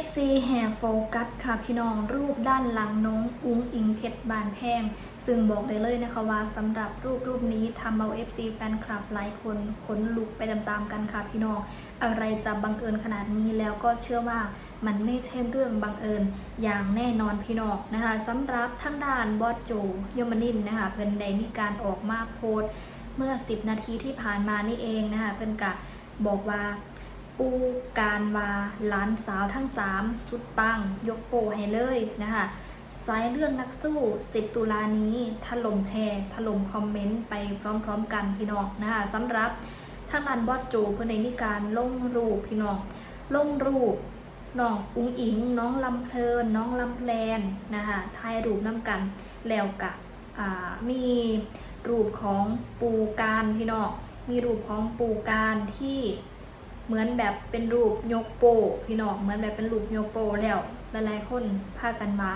FC แห่โฟกัสค่ะพี่น้องรูปด้านหลังน้องอุ้งอิงเพชรบานแพงซึ่งบอกได้เลยนะคะว่าสำหรับรูปรูปนี้ทำเอา FC แฟนคลับหลายคนขนลุกไปตามๆกันค่ะพี่น้อง อะไรจะบังเอิญขนาดนี้แล้วก็เชื่อว่ามันไม่ใช่เรื่องบังเอิญอย่างแน่นอนพี่น้องนะคะสำหรับทางด้านบอสโจยมนินนะคะเพิ่นได้มีการออกมาโพสเมื่อ 10 นาทีที่ผ่านมานี่เองนะคะเพิ่นกะบอกว่า ปูการวาหลานสาวทั้งสามสุดปัง ยกโปให้เลยนะคะสายเรื่องนักสู้ 10 ตุลานี้ถล่มแชร์ถล่มคอมเมนต์ไปพร้อมๆกันพี่น้องนะคะสำหรับทางนันบอสโจเพื่อนในนิการลงรูปพี่น้องลงรูปน้องอุ้งอิง น้องลำเพลิน น้องลำแพลนนะคะถ่ายรูปน้ำกันแล้วกะมีรูปของปูการพี่น้องมีรูปของปูการที่ เหมือนแบบเป็นรูปยกโป พี่น้องเหมือนแบบเป็นรูปยกโปแล้วหลายๆคนพากันมา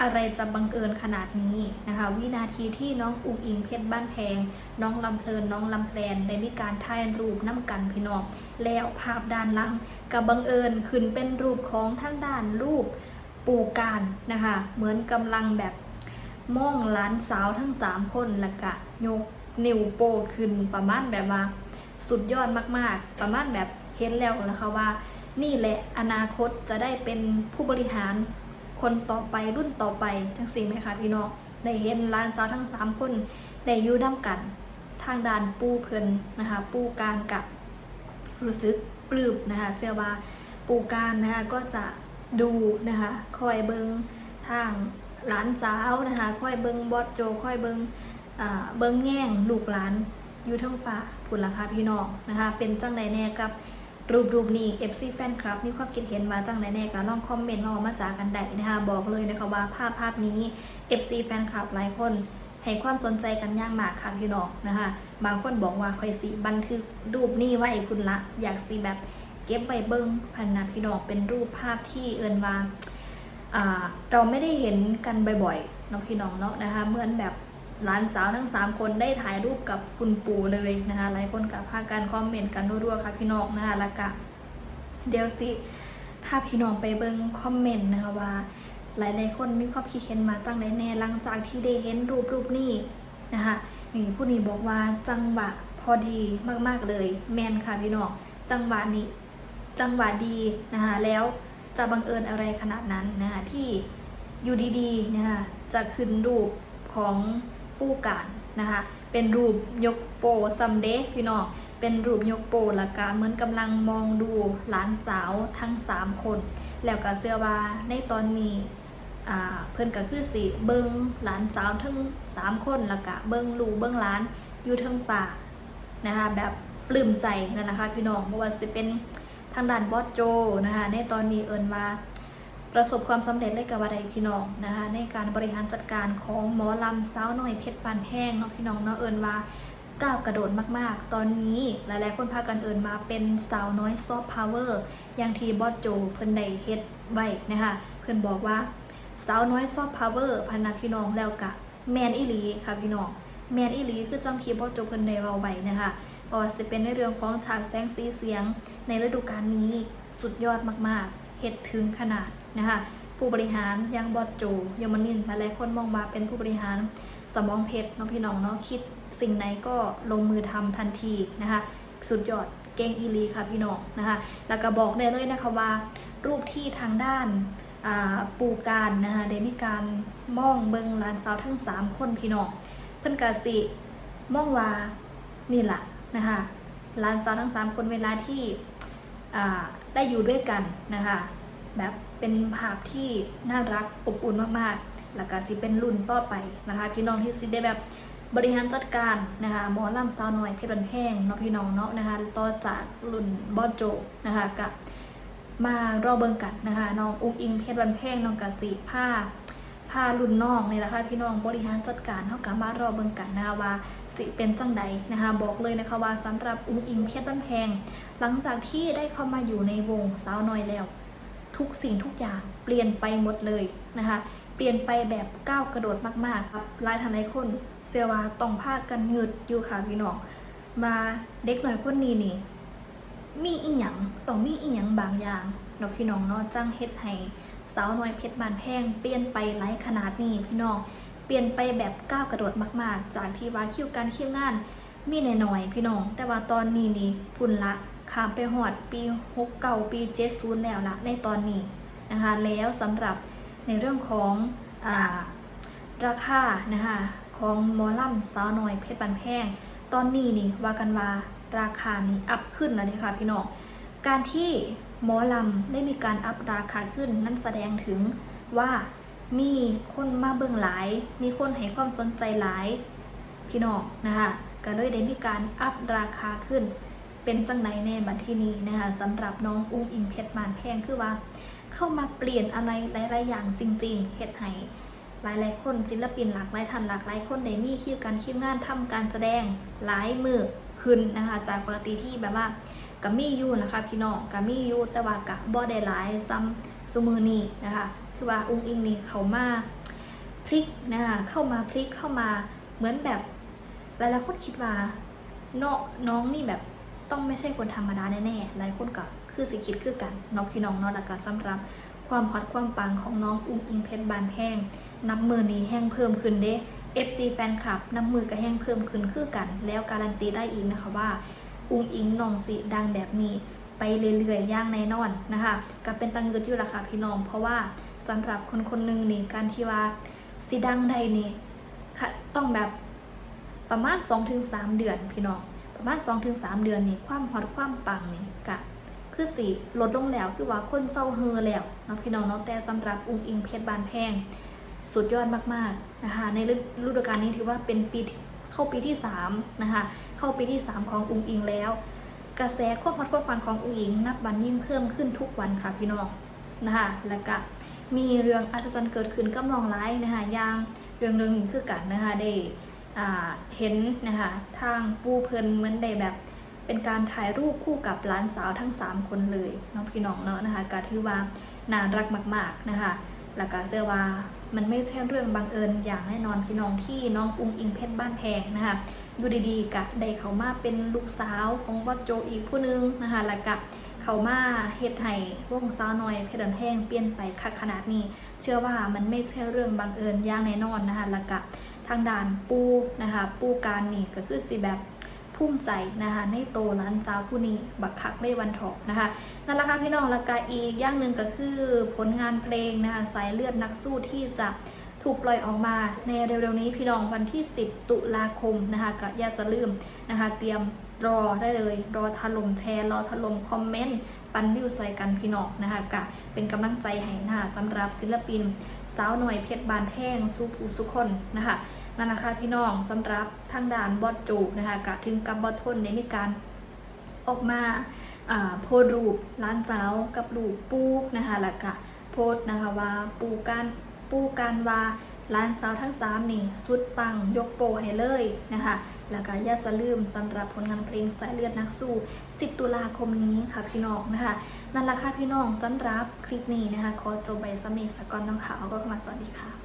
อะไรจะบังเอิญขนาดนี้นะคะ วินาทีที่น้องอุ้งอิงเพชรบ้านแพง น้องลำเพลินน้องลำแพลนได้มีการถ่ายรูปน้ำกันพี่น้องแล้วภาพด้านหลังกับบังเอิญขึ้นเป็นรูปของทั้งด้านรูปปูการนะคะ เหมือนกำลังแบบมองหลานสาวทั้งสามคนแล้วก็ยกนิ้วโปขึ้นประมาณแบบว่า สุดยอดมากๆ ประมาณแบบ ห็นแล้วแล้วค่ะว่า นี่แหละอนาคตจะได้เป็นผู้บริหารคนต่อไปรุ่นต่อไปทั้งสี่ไหมคะพี่น้องได้เห็นร้านสาวทั้งสามคนได้ยู่ด้ากัน ทางด้านปูเพลินนะคะ ปูการกับรู้สึกปลื้มนะคะเสื้อว่าปูการนะคะก็จะดูนะคะคอยเบิงทางหลานสาวนะคะคอยเบิงบอสโจคอยเบิงเบิงแง่งลูกหลานอยู่ทั้งฟ้าผุนราคาพี่น้องนะคะ เป็นจังใดแน่กับ รูปรูปนี้ FC แฟนคลับ มีความคิดเห็นมาจังใดแน่ก็ลองคอมเมนต์มามาจากกันได้นะคะบอกเลยนะคะว่าภาพภาพนี้ FC แฟนคลับหลายคนให้ความสนใจกันย่างมากค่ะพี่น้องนะคะ บางคนบอกว่าคอยสีบันทึกรูปนี้ไว้คุณละ อยากสีแบบเก็บไว้เบิ้งพันนะพี่น้องเป็นรูปภาพที่เอินว่าอ่าเราไม่ได้เห็นกันบ่อยๆเนาะพี่น้องเนาะนะคะเหมือนแบบ หลานสาวทั้ง 3 คนได้ถ่ายรูปกับคุณปู่เลยนะคะหลายคนกับพากันคอมเมนต์กันรัวๆค่ะพี่น้องนะคะแล้วก็เดี๋ยวสิพาพี่น้องไปเบิ่งคอมเมนต์นะคะว่า หลายๆคนมีความคิดเห็นมาจังไดแน่หลังจากที่ได้เห็นรูปรูปนี้นะคะนี่ผู้นี้บอกว่าจังหวะพอดีมากๆเลย แมนค่ะพี่น้องจังหวะนี้จังหวะดีนะคะแล้วจะบังเอิญอะไรขนาดนั้นนะคะที่อยู่ดีๆนะคะจะขึ้นรูปของ ปูการนะคะ เป็นรูปยกโปซัมเดย์พี่น้อง เป็นรูปยกโปละกาเหมือนกำลังมองดูหลานสาวทั้ง 3 คน แล้วก็เสื้อว่าในตอนนี้อ่าเพิ่นก็คือสิเบิงหลานสาวทั้ง 3 คนล้วก็เบิงลูเบิงหลานอยู่ทั้งฝ่านะคะแบบปลื้มใจนั่นนะคะพี่น้องเพราะว่าสิเป็นทางด้านบอสโจนะคะในตอนนี้เอิญว่า ประสบความสำเร็จได้กับอะไรพี่น้องนะคะในการบริหารจัดการของหมอลำสาวน่อยเพชรปานแห้งเนาะพี่น้องเนาะเอิญว่าก้าวกระโดดมาก ๆ ตอนนี้หลาย ๆ คนพากันเอิญมาเป็นสาวน้อยซอฟต์พาวเวอร์อย่างที่บอสโจเพิ่นได้เฮ็ดไว้นะคะเพิ่นบอกว่าสาวน้อยซอฟต์พาวเวอร์พันนาพี่น้องแล้วกะแมนอีหลีค่ะพี่น้องแมนอีหลีคือจังทีบอสโจเพิ่นได้เว้าไว้นะคะก็จะเป็นในเรื่องของฉากแสงสีเสียงในฤดูกาลนี้สุดยอดมาก ๆ เหตุถึงขนาดนะคะผู้บริหารยังบอดโจยมนินหลายๆคนมองว่าเป็นผู้บริหารสมองเพชรเน้องพี่น้องเนาะคิดสิ่งไหนก็ลงมือทำทันทีนะคะสุดยอดเก่งอีลีค่ะพี่น้องนะคะแล้วก็บอกได้เลยนะคะว่า รูปที่ทางด้านปูการนะคะได้มีการมองเบิงลานสาวทั้ง 3 คนพี่น้องเพิ่นกาสิมองว่านี่แหละนะคะลานสาวทั้งสามคนเวลาที่ ได้อยู่ด้วยกันนะคะ แบบเป็นภาพที่น่ารักอบอุ่นมากๆ แล้วก็สิเป็นรุ่นต่อไปนะคะ พี่น้องที่สิได้แบบบริหารจัดการนะคะมอลำสาวน่อยเพชรบันแพงเนาะพี่น้องเนาะนะคะต่อจากรุ่นบอโจนะคะกับมารอเบิงกันนะคะน้องอุ้งอิงเพชรบันแพงน้องกสิผ้าผ้ารุ่นน้องนี่แหละค่ะพี่น้องบริหารจัดการเท่ากับมารอเบิงกันนะคะว่า สิเป็นจังใดนะคะ บอกเลยนะคะว่าสำหรับอุ้งอิงเพชรบ้านแพง หลังจากที่ได้เข้ามาอยู่ในวงสาวน้อยแล้ว ทุกสิ่งทุกอย่างเปลี่ยนไปหมดเลยนะคะ เปลี่ยนไปแบบก้าวกระโดดมากๆครับหลายทางหลายคนเสียว่าต้องพากันเงืดอยู่ค่ะพี่น้องมาเด็กหน่อยคนนี้นี่มีอีหยังต้องมีอีหยังบางอย่างเนาะพี่น้องเนาะจ้างเฮ็ดให้สาวน้อยเพชรบานแพงเปลี่ยนไปหลายขนาดนี้พี่น้อง ลี่ยนไปแบบก้าวกระโดดมาก ๆ จากที่ว่าคิวการคิวงานมีหน่อยๆพี่น้อง แต่ว่าตอนนี้นี่พุ่นละข้ามไปหอดปี6เก่าปี70แล้วละในตอนนี้นะคะแล้วสำหรับในเรื่องของอ่าราคานะคะของมอลำสาวน้อยเพชรบันแพง ตอนนี้นี่ว่ากันว่าราคานี้อัพขึ้นแล้วนะคะพี่น้องการที่หมอลำได้มีการอัพราคาขึ้นนั่นแสดงถึงว่า มีคนมาเบิ่งหลาย มีคนให้ความสนใจหลาย พี่น้องนะคะก็เลยได้มีการอัพราคาขึ้น เป็นจังไหนในบัดที่นี้นะคะสำหรับน้องอุ้งอิงเพชรบานแพงคือว่า เข้ามาเปลี่ยนอะไรหลายๆอย่างจริงๆเฮ็ดให้หลายๆคนศิลปินหลากหลายท่านหลากหลายคนได้มีคิวการคิวงานทำการแสดงหลายมือขึ้นนะคะจากปกติที่แบบว่าก็มีอยู่นะคะพี่น้องก็มีอยู่แต่ว่าก็บ่ได้หลายซ้ำซุมือนี้นะคะ คือว่าอุงอิงนี่เขามาพลิกนะคะเข้ามาพลิกเข้ามาเหมือนแบบหลายๆคนคิดว่าเนาะน้องนี่แบบต้องไม่ใช่คนธรรมดาแน่ๆหลายคนก็คือสิคิดคือกันน้องพี่น้องเนาะแล้วก็สำหรับความฮอตความปังของน้องอุ้งอิงเพชรบานแห้งนับมือนี้แห้งเพิ่มขึ้นเด้ FC แฟนคลับนับมือก็แห้งเพิ่มขึ้นคือกัน แล้วการันตีได้อีกนะคะว่าอุ้งอิงน้องสิดังแบบนี้ไปเรื่อยๆย่างแน่นอนนะคะก็เป็นตังเงินอยู่ละค่ะพี่น้อง เพราะว่า สำหรับคนคนหนึ่งนี่การที่ว่าสิดังได้นี่ต้องแบบประมาณ 2-3 เดือนพี่น้องประมาณ 2-3 เดือนนี่ความฮอตความปังนี่กะคือสิลดลงแล้วคือว่าคนเศร้าเฮอแล้วเนาะพี่น้องเนาะแต่สำหรับอุ้งอิงเพชรบานแพงสุดยอดมากๆนะคะในฤดูกาลนี้ถือว่าเป็นปีเข้าปีที่3นะคะเข้าปีที่ 3 ของอุ้งอิงแล้ว กระแสความฮอตความปังของอุ้งอิง นับวันยิ่งเพิ่มขึ้นทุกวันค่ะพี่น้องนะคะแล้วก็ มีเรื่องอัศจรรย์เกิดขึ้นกับน้องไลฟ์นะคะอย่างเรื่องหนึงคือกันนะคะได้เห็นนะคะทางปูเพลินเหมือนได้แบบเป็นการถ่ายรูปคู่กับหลานสาวทั้ง 3 คนเลยน้องพี่น้องเนาะนะคะก็ถือว่าน่ารักมาก ๆนะคะแล้วก็เชื่อว่ามันไม่ใช่เรื่องบังเอิญอย่างแน่นอนพี่น้องที่น้องอุ้งอิงเพชรบ้านแพงนะคะอยู่ดีๆกะได้เขามาเป็นลูกสาวของวัดโจอีกผู้หนึงนะคะแล้วก็ เขามาเฮ็ดให้วงสาวน้อยเพชรบันแพงเปลี่ยนไปคักขนาดนี้ เชื่อว่ามันไม่ใช่เรื่องบังเอิญอย่างแน่นอนนะคะแล้วก็ทางด่านปูนะคะปูการนี่ก็คือสิแบบภูมิใจนะคะในโตร้านสาวผู้นี้บักคักได้วันถอกนะคะนั่นแหละค่ะพี่น้องแล้วก็อีกอย่างหนึ่งก็คือผลงานเพลงนะคะสายเลือดนักสู้ที่จะถูกปล่อยออกมาในเร็วๆนี้พี่น้องวันที่ 10 ตุลาคมนะคะก็อย่าจะลืมนะคะเตรียม รอได้เลย รอถล่มแชร์ รอถล่มคอมเมนต์ ปันวิวใส่กันพี่น้องนะคะกะเป็นกำลังใจให้นะคะสำหรับศิลปินสาวหน่อยเพชรบานแท่งสู้ผู้สุคนนะคะนั่นแหละค่ะพี่น้องสำหรับทางด่านบอดจูนะคะกะถึงกับบอดทนได้มีการออกมาโพสรูปร้านสาวกับรูปปูนะคะแล้วก็โพสนะคะว่าปูการปูการว่า ร้านสาวทั้งสามนี่สุดปังยกโปรให้เลยนะคะ แล้วก็อย่าสลืมสำหรับผลงานเพลงสายเลือดนักสู้ 10 ตุลาคมนี้ค่ะพี่น้องนะคะ นั่นละค่ะพี่น้องสำหรับคลิปนี้นะคะ ขอจบใบสมิสกอนน้ำขาวก็มาสวัสดีค่ะ